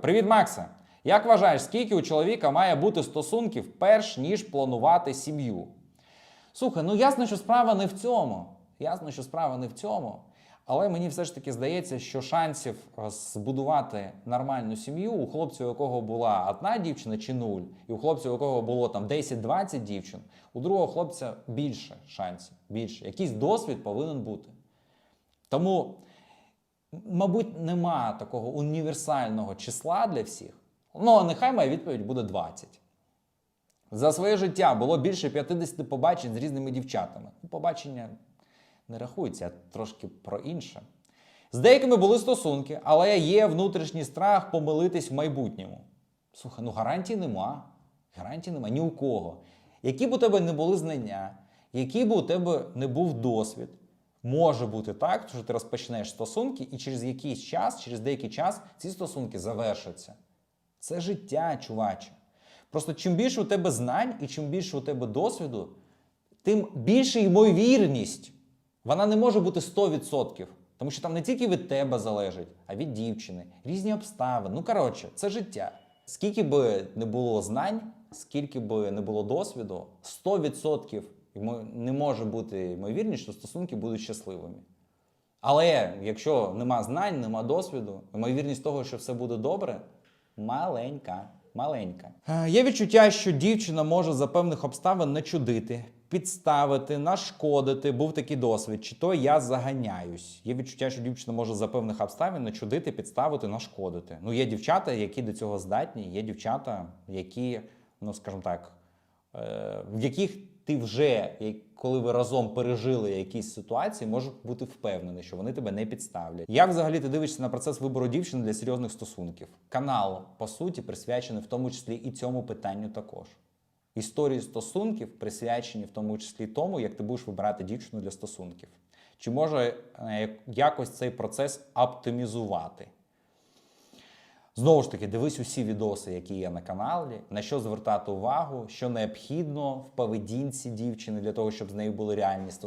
Привіт, Макса! Як вважаєш, скільки у чоловіка має бути стосунків, перш ніж планувати сім'ю? Слухай, ну ясно, що справа не в цьому. Ясно, що справа не в цьому. Але мені все ж таки здається, що шансів е, збудувати нормальну сім'ю у хлопця, у якого була одна дівчина чи нуль, і у хлопця, у якого було там 10-20 дівчин, у другого хлопця більше шансів. Більше. Якийсь досвід повинен бути. Тому, мабуть, нема такого універсального числа для всіх. Ну, нехай моя відповідь буде 20. За своє життя було більше 50 побачень з різними дівчатами. Ну, Побачення не рахується, а трошки про інше. З деякими були стосунки, але є внутрішній страх помилитись в майбутньому. Слухай, ну гарантій нема. Гарантій нема ні у кого. Які б у тебе не були знання, який би у тебе не був досвід, може бути так, що ти розпочнеш стосунки, і через якийсь час, через деякий час ці стосунки завершаться. Це життя, чуваче. Просто чим більше у тебе знань і чим більше у тебе досвіду, тим більша ймовірність. Вона не може бути 100%. Тому що там не тільки від тебе залежить, а від дівчини, різні обставини. Ну, коротше, це життя. Скільки би не було знань, скільки би не було досвіду, 100% ймо- не може бути ймовірність, що стосунки будуть щасливими. Але якщо нема знань, нема досвіду, ймовірність того, що все буде добре, маленька. Маленька. Е, Є відчуття, що дівчина може за певних обставин начудити, підставити, нашкодити. Був такий досвід. Чи то я заганяюсь. Є відчуття, що дівчина може за певних обставин начудити, підставити, нашкодити. Ну, є дівчата, які до цього здатні, є дівчата, які, ну скажімо так, в яких ти вже, коли ви разом пережили якісь ситуації, можеш бути впевнений, що вони тебе не підставлять. Як взагалі ти дивишся на процес вибору дівчини для серйозних стосунків? Канал, по суті, присвячений в тому числі і цьому питанню також. Історії стосунків присвячені в тому числі тому, як ти будеш вибирати дівчину для стосунків. Чи може е, якось цей процес оптимізувати? Знову ж таки, дивись усі відоси, які є на каналі, на що звертати увагу, що необхідно в поведінці дівчини для того, щоб з нею були реальні стосунки.